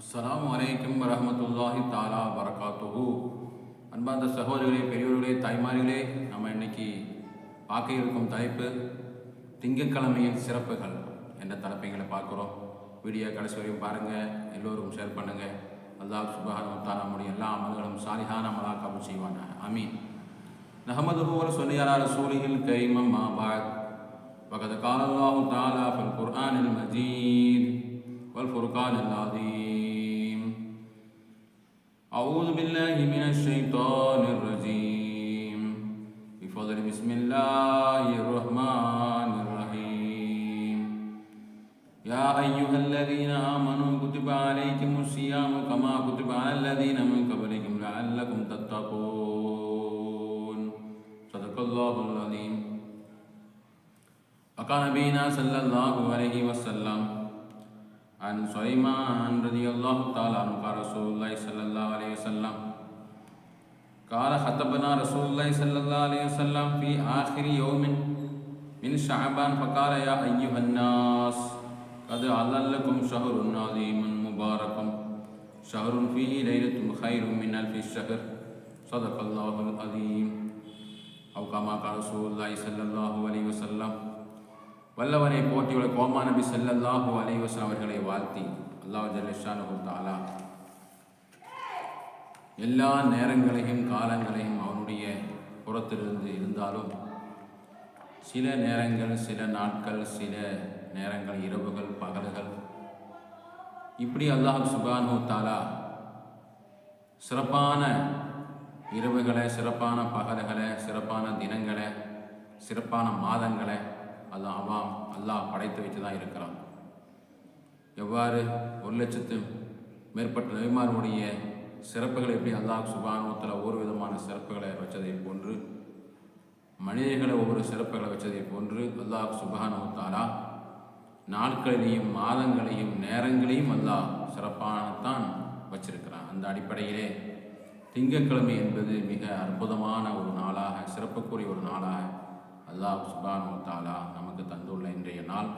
அஸ்ஸலாமு அலைக்கும் வரஹ்மத்துல்லாஹி தாலா வரகாத்துஹு அன்பார்ந்த சகோதரிகளே பெரியோர்களே தாய்மார்களே நம்ம இன்னைக்கு பார்க்க இருக்கும் தலைப்பு திங்கட்கிழமையின் சிறப்புகள் என்ற தலைப்பைகளை பார்க்குறோம் வீடியோ கடைசி வரையும் பாருங்கள் எல்லோரும் ஷேர் பண்ணுங்கள் அல்லாஹ் சுபஹானஹு வ தஆலா நம்முடைய எல்லா அமல்களும் சாலிஹான அமலாக கபூல் செய்வானா ஆமீன் நஹமதுஹு வ நுஸல்லி அலா ரசூலிஹில் கரீம் அம்மா பஅத் وقد قال الله تعالى في القرآن المجيد والفرقان العظيم أعوذ بالله من الشيطان الرجيم. بفضل بسم الله الرحمن الرحيم. يا أيها الذين آمنوا كتب عليكم الصيام كما كتب على الذين من قبلكم لعلكم تتقون. صدق الله العظيم. وقال نبينا صلى الله عليه وسلم عن سليمان رضي الله تعالى عنه قال رسول الله صلى الله وسلم قال خطبنا رسول الله صلى الله عليه وسلم في آخر يوم من شعبان فقال يا أيها الناس قد أظلكم شهر عظيم مبارك شهر فيه ليلة خير من ألف الشهر صدق الله العظيم أو كما قال رسول الله صلى الله عليه وسلم வல்லவனை போற்றியுள்ள கோமா நபி ஸல்லல்லாஹு அலைஹி வஸல்லம் அவர்களை வாழ்த்தி அல்லாஹ் ஜல்லஷானு தாலா எல்லா நேரங்களையும் காலங்களையும் அவனுடைய புறத்திலிருந்து இருந்தாலும் சில நேரங்கள் சில நாட்கள் சில நேரங்கள் இரவுகள் பகல்கள் இப்படி அல்லாஹ் சுபானு தாலா சிறப்பான இரவுகளை சிறப்பான பகல்களை சிறப்பான தினங்களை சிறப்பான மாதங்களை அல்லாஹ் அவாம் அல்லாஹ் படைத்து வைத்து தான் இருக்கிறான். எவ்வாறு? ஒரு லட்சத்து மேற்பட்ட நபிமார்களுடைய சிறப்புகளை எப்படி அல்லாஹ் சுபானுவத்தில் ஒரு விதமான சிறப்புகளை வச்சதை போன்று மனிதர்களை ஒவ்வொரு சிறப்புகளை வச்சதை போன்று அல்லாஹ் சுபானுவத்தாலா நாட்களிலையும் மாதங்களையும் நேரங்களையும் அல்லாஹ் சிறப்பானத்தான் வச்சிருக்கிறான். அந்த அடிப்படையிலே திங்கக்கிழமை என்பது மிக அற்புதமான ஒரு நாளாக சிறப்புக்குரிய ஒரு நாளாக அல்லாஹ் சுபானு தாலா நமக்கு தந்துள்ள இன்றைய நாள்.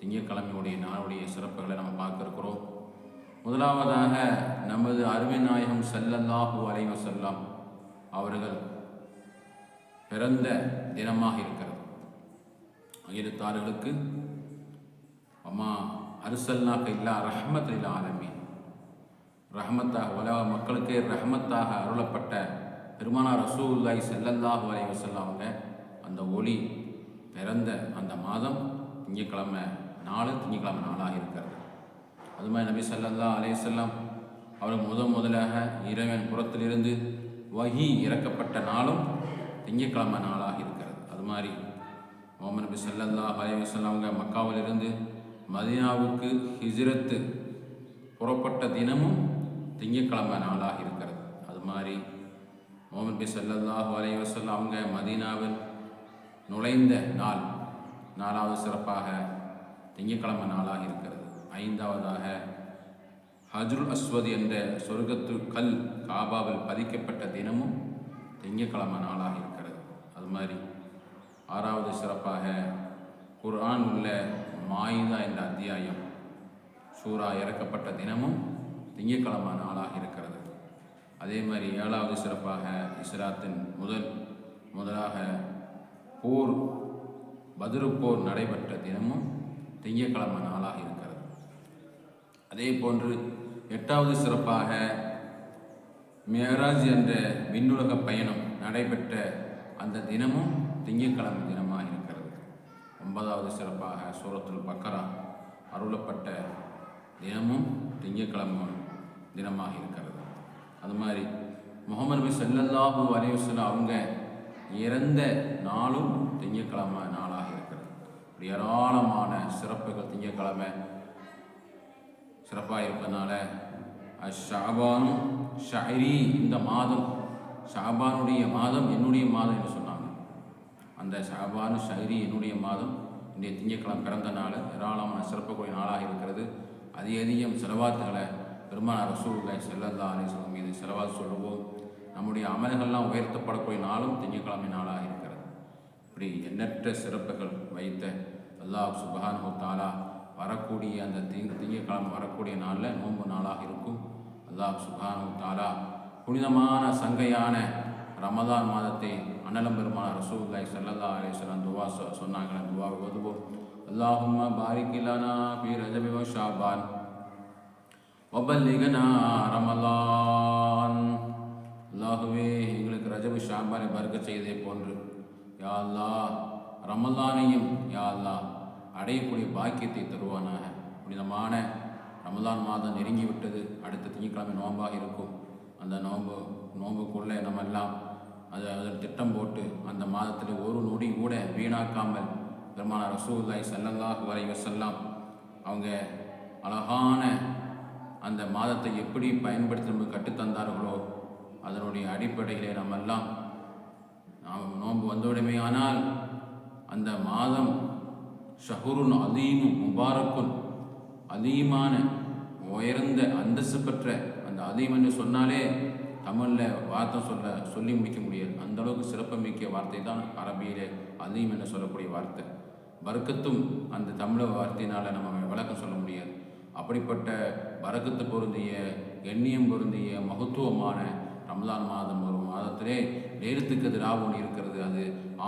திங்கட்கிழமையுடைய நாளுடைய சிறப்புகளை நம்ம பார்க்க இருக்கிறோம் முதலாவதாக நமது அருமை நாயகம் செல்லல்லாஹு அலைவ செல்லம் அவர்கள் பிறந்த தினமாக இருக்கிறது. எழுத்தாளர்களுக்கு அம்மா அரிசல்னாக்க இல்லா ரஹமத் இல்லா ஆலமி ரஹமத்தாக உலக மக்களுக்கு ரஹமத்தாக அருளப்பட்ட பெருமானார் ரசூல்லாய் செல்லல்லாஹு அலைவ செல்லம் அந்த ஒளி பிறந்த அந்த மாதம் திங்கக்கிழமை நாலு திங்கக்கிழமை நாளாக இருக்கிறது. அது மாதிரி நபி சல்லல்லா அலையம் அவர் முத முதலாக இறைவன் புறத்திலிருந்து வகி இறக்கப்பட்ட நாளும் திங்கக்கிழமை நாளாக இருக்கிறது. அது மாதிரி முகமது நபி சல்லல்லா அலையம் அவங்க மக்காவிலிருந்து மதீனாவுக்கு ஹிஜ்ரத்து புறப்பட்ட தினமும் திங்கக்கிழமை நாளாக இருக்கிறது. அது மாதிரி முகமது நபி சல்லல்லாஹு அலைவசல்லம் அவங்க மதீனாவில் நுழைந்த நாள் நாலாவது சிறப்பாக திங்கக்கிழமை நாளாக இருக்கிறது. ஐந்தாவதாக ஹஜ்ருல் அஸ்வத் என்ற சொர்க்கத்து கல் காபாவில் பதிக்கப்பட்ட தினமும் திங்கட்கிழமை நாளாக இருக்கிறது. அது மாதிரி ஆறாவது சிறப்பாக குர்ஆன் உள்ள மாயுதா என்ற அத்தியாயம் சூறா இறக்கப்பட்ட தினமும் திங்கக்கிழமை நாளாக இருக்கிறது. அதே மாதிரி ஏழாவது சிறப்பாக இஸ்ராத்தின் முதல் முதலாக போர் பதிரு போர் நடைபெற்ற தினமும் திங்கட்கிழமை நாளாக இருக்கிறது அதே போன்று எட்டாவது சிறப்பாக மேராஜ் என்ற விண்ணுலக பயணம் நடைபெற்ற அந்த தினமும் திங்கட்கிழமை தினமாக இருக்கிறது. ஒன்பதாவது சிறப்பாக சூரத்துல் பக்கரா அருளப்பட்ட தினமும் திங்கட்கிழமை தினமாக இருக்கிறது. அது மாதிரி முகமது நபி செல்லல்லாபு அலைவசல்லம் அவங்க இறந்த நாளும் திங்கட்கிழமை நாளாக இருக்கிறது. இப்படி ஏராளமான சிறப்புகள் திங்கக்கிழமை சிறப்பாக இருப்பதனால ஷாபானும் ஷாயிரி இந்த மாதம் ஷாபானுடைய மாதம் என்னுடைய மாதம் என்று சொன்னாங்க. அந்த ஷாபானு ஷைரி என்னுடைய மாதம் இன்றைய திங்கக்கிழமை பிறந்த நாள் ஏராளமான சிறப்புக்குரிய நாளாக இருக்கிறது. அதிக அதிகம் செலவாத்துகளை பெருமான ரசூலை செல்லல்லா அலிஸ்லாம் மீது செலவாத் சொல்லுவோம். நம்முடைய அமல்கள்லாம் உயர்த்தப்படக்கூடிய நாளும் திங்கட்கிழமை நாளாக இருக்கிறது. இப்படி எண்ணற்ற சிறப்புகள் வைத்த அல்லாஹ் சுபஹான் தாலா வரக்கூடிய அந்த திங்க திங்கக்கிழமை வரக்கூடிய நாளில் நோன்பு நாளாக இருக்கும். அல்லாஹ் சுபானு தாலா புனிதமான சங்கையான ரமதான் மாதத்தை அண்ணலம் பெருமான ரசூல்லாய் சல்லல்லா அலிஸ்லாம் துவா சொ- சொன்னாங்க. துவா ஓதுவோம். அல்லாஹும்ம பாரிக்கிலானா பி ரஜபி ஷாபான். ஒபல்லிகனா ரமலான். அல்லாஹுவே எங்களுக்கு ரஜபு ஷாபானை பறக்க செய்ததை போன்று. யா அல்லாஹ் ரமலானையும் யா அல்லாஹ் அடையக்கூடிய பாக்கியத்தை தருவானாக. புனிதமான ரமதான் மாதம் நெருங்கி விட்டது அடுத்த திங்கட்கிழமை நோன்பாக இருக்கும். அந்த நோன்பு நோன்புக்குள்ளே நம்ம எல்லாம் அது அதில் திட்டம் போட்டு அந்த மாதத்தில் ஒரு நொடி கூட வீணாக்காமல் பெருமான ரசூல்லாய் ஸல்லல்லாஹு வரைவ செல்லாம் அவங்க அழகான அந்த மாதத்தை எப்படி பயன்படுத்தி நமக்கு கற்றுத்தந்தார்களோ அதனுடைய அடிப்படையிலே நம்ம எல்லாம் நாம் நோன்பு வந்துவிடுமே ஆனால் அந்த மாதம் ஷஹுருன் அதீமும் முபாரக்குன். அதீமான உயர்ந்த அந்தஸ்து பெற்ற அந்த அதீம் என்று சொன்னாலே தமிழில் வார்த்தை சொல்ல சொல்லி முடிக்க முடியாது. அந்த அளவுக்கு சிறப்புமிக்க வார்த்தை தான் அரபியிலே அதீம் என்று சொல்லக்கூடிய வார்த்தை. வர்க்கத்தும் அந்த தமிழ் வார்த்தையினால் நம்ம விளக்கம் சொல்ல முடியாது. அப்படிப்பட்ட வரக்கத்து பொருந்திய எண்ணியம் பொருந்திய மகத்துவமான ரம்லான் மாதம் ஒரு மாதத்திலே நேரத்துக்கு எதிராக இருக்கிறது. அது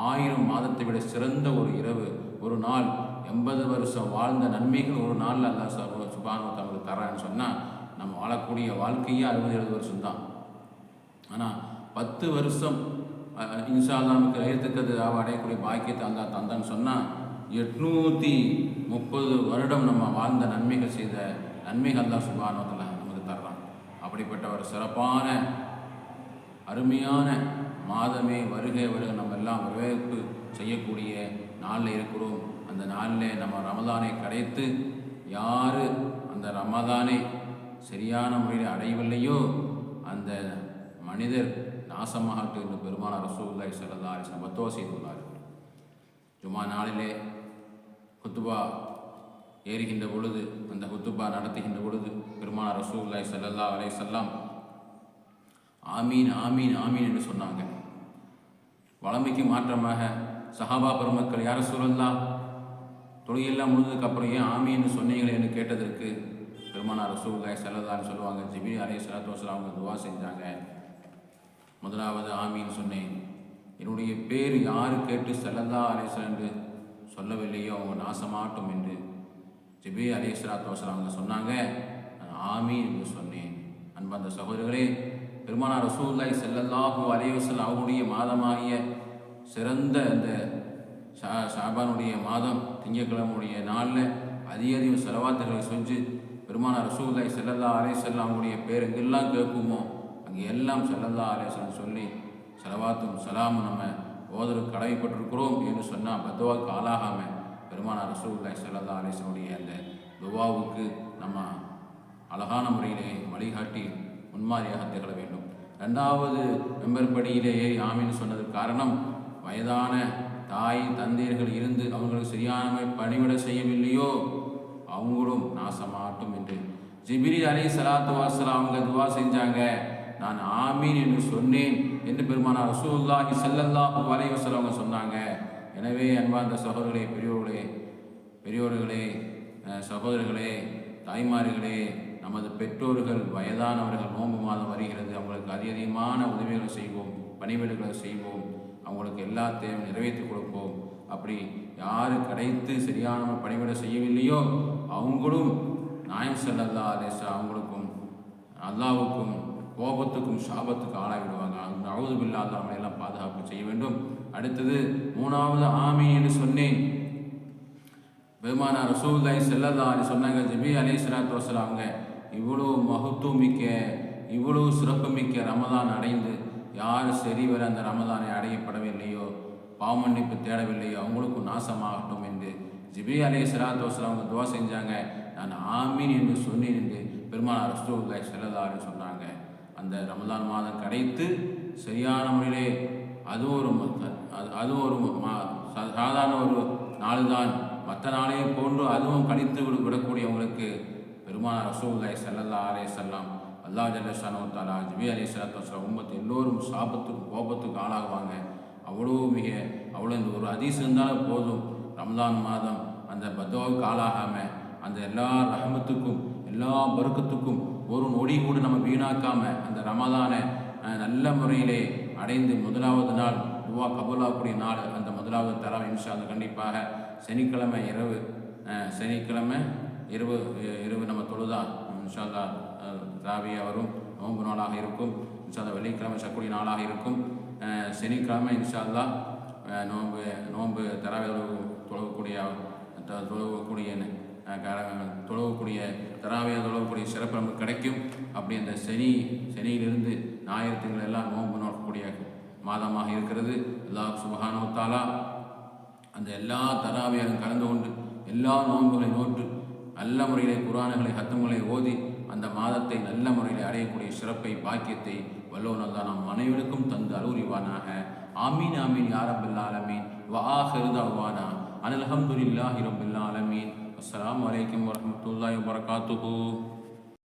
ஆயிரம் மாதத்தை விட சிறந்த ஒரு இரவு ஒரு நாள் எண்பது வருஷம் வாழ்ந்த நன்மைகள் ஒரு நாளில் அல்லா சுபானு தமக்கு தரான்னு சொன்னால் நம்ம வாழக்கூடிய வாழ்க்கையே அறுபது எழுபது வருஷம் தான் ஆனால் பத்து வருஷம் அஹ், இன்ஷா அல்லாஹ் நமக்கு அடையக்கூடிய பாக்கியத்தை அந்த தந்தான்னு சொன்னால் எட்நூற்றி முப்பது வருடம் நம்ம வாழ்ந்த நன்மைகள் செய்த நன்மைகள் தான் சுபானத்தில் நமக்கு தர்றான். அப்படிப்பட்ட ஒரு சிறப்பான அருமையான மாதமே வருகை வருக நம்ம எல்லாம் வரவேற்பு செய்யக்கூடிய நாளில் இருக்கிறோம். அந்த நாளில் நம்ம ரமதானை கடைத்து யார் அந்த ரமதானை சரியான முறையில் அடையவில்லையோ அந்த மனிதர் நாசமாகட்டும் என்று பெருமான ரசூல்லாய் சல்லா அலிஸ்லாம் பத்துவா செய்துள்ளார் ஜுமா நாளிலே குத்துபா ஏறுகின்ற பொழுது அந்த குத்துபா நடத்துகின்ற பொழுது பெருமான ரசூல்லாய் சல்லா அலை செல்லாம் ஆமீன் ஆமீன் ஆமீன் என்று சொன்னாங்க. வளமைக்கு மாற்றமாக சஹாபா பெருமக்கள் யார சூழல்லா தொழிலெல்லாம் முடிஞ்சதுக்கு அப்புறம் ஏன் ஆமீன்னு சொன்னீங்களே? என்று கேட்டதற்கு பெருமானா ரசூல்லாய் செல்லதான்னு சொல்லுவாங்க ஜிபி அலை சலாத்து அவங்க துவா செஞ்சாங்க. முதலாவது ஆமீன்னு சொன்னேன். என்னுடைய பேர் யார் கேட்டு செல்லதா அலேசன் என்று சொல்லவில்லையோ அவங்க நாசமாட்டும் என்று ஜிபி அலே சலாத்து அவங்க சொன்னாங்க. நான் ஆமி என்று சொன்னேன். அன்பந்த சகோதரர்களே பெருமானார் ரசூல்லாய் செல்லல்லாஹூ அலைவசல் அவருடைய மாதமாகிய சிறந்த அந்த ஷா ஷாபானுடைய மாதம் திங்கட்கிழமையுடைய நாளில் அதிக அதிகம் செலவாத்துகளை செஞ்சு பெருமானார் ரசூல்லாய் செல்லல்லா அலே செல்லாமுடைய பேர் எங்கெல்லாம் கேட்குமோ அங்கே எல்லாம் செல்லல்லா அலேசன் சொல்லி செலவாத்தும் சலாமும் நம்ம ஓதருக்கு கடமைப்பட்டிருக்கிறோம் என்று சொன்னால் பத்துவாக்கு ஆளாகாமல் பெருமானார் ரசூல்லாய் செல்லல்லா அலேசனுடைய அந்த துவாவுக்கு நம்ம அழகான முறையிலே வழிகாட்டி முன்மாதிரியாக திகழ வேண்டும். ரெண்டாவது மெம்பர் படியிலேயே ஆமின்னு சொன்னதுக்கு காரணம் வயதான தாய் தந்தையர்கள் இருந்து அவங்களுக்கு சரியான பணிவிட செய்யவில்லையோ? அவங்களும் நாசமாட்டும் என்று. ஜிபிரி அலி சலாத்து வாசலா அவங்க துவா செஞ்சாங்க. நான் ஆமீன் என்று சொன்னேன் என்று பெருமானார் ரசூலுல்லாஹி ஸல்லல்லாஹு வலைவசல் அவங்க சொன்னாங்க. எனவே அன்பார்ந்த சகோதரர்களே பெரியோர்களே பெரியோர்களே சகோதரர்களே தாய்மார்களே நமது பெற்றோர்கள் வயதானவர்கள் நோன்பு மாதம் வருகிறது. அவங்களுக்கு அதிக அதிகமான உதவிகளை செய்வோம் பணிவிடுகளை செய்வோம். அவங்களுக்கு எல்லா தேவையும் நிறைவேற்றி கொடுப்போம். அப்படி யார் கிடைத்து சரியான பணிவிட செய்யவில்லையோ அவங்களும் நாயம் செல்லல்லா அலேசா அவங்களுக்கும் அல்லாவுக்கும் கோபத்துக்கும் சாபத்துக்கும் ஆளாகிடுவாங்க. அந்த அவுது பில்லாத அவங்களை எல்லாம் பாதுகாப்பு செய்ய வேண்டும். அடுத்தது மூணாவது ஆமி என்று சொன்னேன். பெருமானா ரசூல்லாய் செல்லதாரி சொன்னாங்க ஜபி அலி சலாத்து வசலாங்க இவ்வளோ மகத்துவமிக்க இவ்வளோ சிறப்புமிக்க ரமதான் அடைந்து யார் சரிவர அந்த ரமதானை அடையப்படவில்லையோ பாவமன்னிப்பு தேடவில்லையோ அவங்களுக்கும் நாசமாகட்டும் என்று ஜிபி அலே சலாத்து வசலாம் அவங்க துவா செஞ்சாங்க. நான் ஆமீன் என்று சொன்னேன் என்று பெருமானா ரசூல்லாய் செல்லதாரி சொன்னாங்க. அந்த ரமதான் மாதம் கிடைத்து சரியான முறையிலே அது ஒரு அதுவும் அது- அது ஒரு சா- சாதாரண ஒரு நாள் தான். மற்ற நாளையும் போன்று அதுவும் கழித்து விடக்கூடியவங்களுக்கு பெருமான ரசூல்லாய் சல்லல்லா அலே செல்லாம் அல்லா ஜல்லஷானோ தாலா ஜிபி அலி சலாத்து உம்மத்து எல்லோரும் சாபத்துக்கும் கோபத்துக்கும் ஆளாகுவாங்க. அவ்வளோ மிக அவ்வளோ இந்த ஒரு அதிசயம் இருந்தாலும் போதும். ரம்ஜான் மாதம் அந்த பத்வாவுக்கு ஆளாகாமல் அந்த எல்லா ரஹமத்துக்கும் எல்லா பருக்கத்துக்கும் ஒரு நொடி கூட நம்ம வீணாக்காமல் அந்த ரமதானை நல்ல முறையிலே அடைந்து முதலாவது நாள் துவா கபூலாகக்கூடிய நாள் அந்த முதலாவது தரம் இன்ஷா அது கண்டிப்பாக சனிக்கிழமை இரவு சனிக்கிழமை இரவு இரவு நம்ம தொழுதா இன்ஷா அல்லாஹ் வரும் நோன்பு நாளாக இருக்கும். இன்ஷா வெள்ளிக்கிழமை சக்குடி நாளாக இருக்கும். சனிக்கிழமை இன்ஷா நோன்பு நோன்பு தராவி தொழுவு தொழுவக்கூடிய த- தொழுவக்கூடிய க- தொழுவக்கூடிய தராவியா தொழுவக்கூடிய சிறப்பு நமக்கு கிடைக்கும். அப்படி அந்த சனி சனியிலிருந்து ஞாயிறு திங்கள் எல்லாம் நோன்பு நோக்கக்கூடிய மாதமாக இருக்கிறது. எல்லா சுபகானோத்தாலா அந்த எல்லா தராவியாலும் கலந்து கொண்டு எல்லா நோன்புகளை நோட்டு நல்ல முறையிலே குரானுகளை ஹத்தங்களை ஓதி அந்த மாதத்தை நல்ல முறையில் அடையக்கூடிய சிறப்பை பாக்கியத்தை வல்லோன் நாம் அனைவருக்கும் தந்து அலூரிவானாக ஆமீன் ஆமீன் யாரபில் ஆலமீன். வாஹிருதாவானா அனில் அல்ஹம்துலில்லாஹி ரபில் ஆலமீன். அஸ்ஸலாமு அலைக்கும் வரஹ்மத்துல்லாஹி வபரகாத்துஹு.